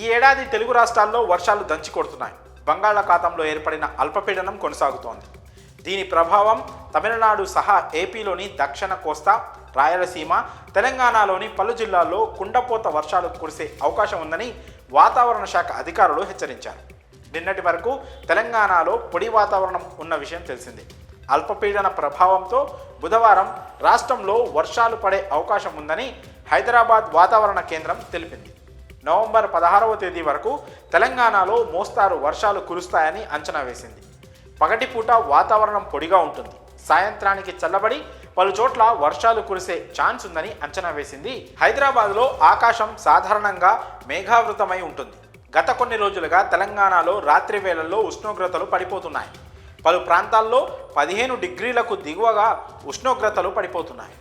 ఈ ఏడాది తెలుగు రాష్ట్రాల్లో వర్షాలు దంచి కొడుతున్నాయి. బంగాళాఖాతంలో ఏర్పడిన అల్పపీడనం కొనసాగుతోంది. దీని ప్రభావం తమిళనాడు సహా ఏపీలోని దక్షిణ కోస్తా రాయలసీమ తెలంగాణలోని పలు జిల్లాల్లో కుండపోత వర్షాలు కురిసే అవకాశం ఉందని వాతావరణ శాఖ అధికారులు హెచ్చరించారు. నిన్నటి వరకు తెలంగాణలో పొడి వాతావరణం ఉన్న విషయం తెలిసింది. అల్పపీడన ప్రభావంతో బుధవారం రాష్ట్రంలో వర్షాలు పడే అవకాశం ఉందని హైదరాబాద్ వాతావరణ కేంద్రం తెలిపింది. నవంబర్ పదహారవ తేదీ వరకు తెలంగాణలో మోస్తారు వర్షాలు కురుస్తాయని అంచనా వేసింది. పగటిపూట వాతావరణం పొడిగా ఉంటుంది. సాయంత్రానికి చల్లబడి పలు చోట్ల వర్షాలు కురిసే ఛాన్స్ ఉందని అంచనా వేసింది. హైదరాబాద్లో ఆకాశం సాధారణంగా మేఘావృతమై ఉంటుంది. గత కొన్ని రోజులుగా తెలంగాణలో రాత్రి వేళల్లో ఉష్ణోగ్రతలు పడిపోతున్నాయి. పలు ప్రాంతాల్లో పదిహేను డిగ్రీలకు దిగువగా ఉష్ణోగ్రతలు పడిపోతున్నాయి.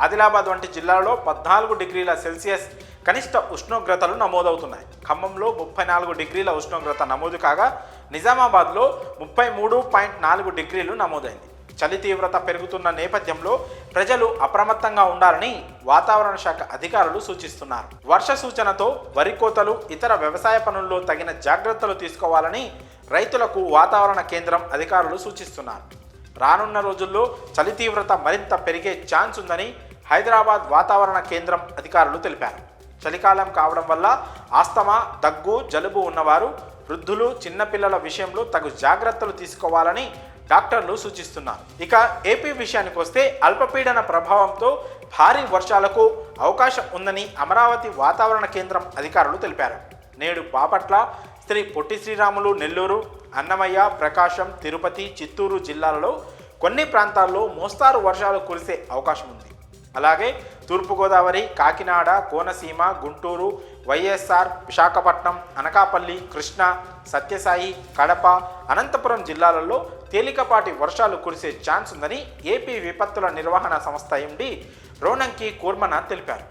ఆదిలాబాద్ వంటి జిల్లాలో పద్నాలుగు డిగ్రీల సెల్సియస్ కనిష్ట ఉష్ణోగ్రతలు నమోదవుతున్నాయి. ఖమ్మంలో ముప్పై నాలుగు డిగ్రీల ఉష్ణోగ్రత నమోదు కాగా నిజామాబాద్లో ముప్పై మూడు పాయింట్ నాలుగు డిగ్రీలు నమోదైంది. చలి తీవ్రత పెరుగుతున్న నేపథ్యంలో ప్రజలు అప్రమత్తంగా ఉండాలని వాతావరణ శాఖ అధికారులు సూచిస్తున్నారు. వర్ష సూచనతో వరి కోతలు ఇతర వ్యవసాయ పనుల్లో తగిన జాగ్రత్తలు తీసుకోవాలని రైతులకు వాతావరణ కేంద్రం అధికారులు సూచిస్తున్నారు. రానున్న రోజుల్లో చలి తీవ్రత మరింత పెరిగే ఛాన్స్ ఉందని హైదరాబాద్ వాతావరణ కేంద్రం అధికారులు తెలిపారు. చలికాలం కావడం వల్ల ఆస్తమా దగ్గు జలుబు ఉన్నవారు వృద్ధులు చిన్నపిల్లల విషయంలో తగు జాగ్రత్తలు తీసుకోవాలని డాక్టర్లు సూచిస్తున్నారు. ఇక ఏపీ విషయానికి వస్తే అల్పపీడన ప్రభావంతో భారీ వర్షాలకు అవకాశం ఉందని అమరావతి వాతావరణ కేంద్రం అధికారులు తెలిపారు. నేడు బాపట్ల శ్రీ పొట్టి శ్రీరాములు నెల్లూరు అన్నమయ్య ప్రకాశం తిరుపతి చిత్తూరు జిల్లాలలో కొన్ని ప్రాంతాల్లో మోస్తారు వర్షాలు కురిసే అవకాశం ఉంది. అలాగే తూర్పుగోదావరి కాకినాడ కోనసీమ గుంటూరు వైఎస్ఆర్ విశాఖపట్నం అనకాపల్లి కృష్ణా సత్యసాయి కడప అనంతపురం జిల్లాలలో తేలికపాటి వర్షాలు కురిసే ఛాన్స్ ఉందని ఏపీ విపత్తుల నిర్వహణ సంస్థ ఎండి రోనంకి కూర్మన తెలిపారు.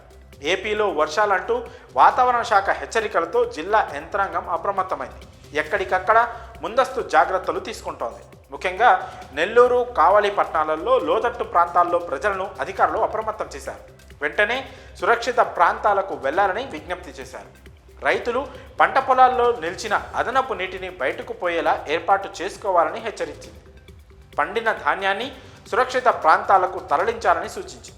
ఏపీలో వర్షాలంటూ వాతావరణ శాఖ హెచ్చరికలతో జిల్లా యంత్రాంగం అప్రమత్తమైంది. ఎక్కడికక్కడ ముందస్తు జాగ్రత్తలు తీసుకుంటోంది. ముఖ్యంగా నెల్లూరు కావలి పట్టణాలలో లోతట్టు ప్రాంతాల్లో ప్రజలను అధికారులు అప్రమత్తం చేశారు. వెంటనే సురక్షిత ప్రాంతాలకు వెళ్ళాలని విజ్ఞప్తి చేశారు. రైతులు పంట పొలాల్లో నిలిచిన అదనపు నీటిని బయటకు పోయేలా ఏర్పాటు చేసుకోవాలని హెచ్చరించింది. పండిన ధాన్యాన్ని సురక్షిత ప్రాంతాలకు తరలించాలని సూచించింది.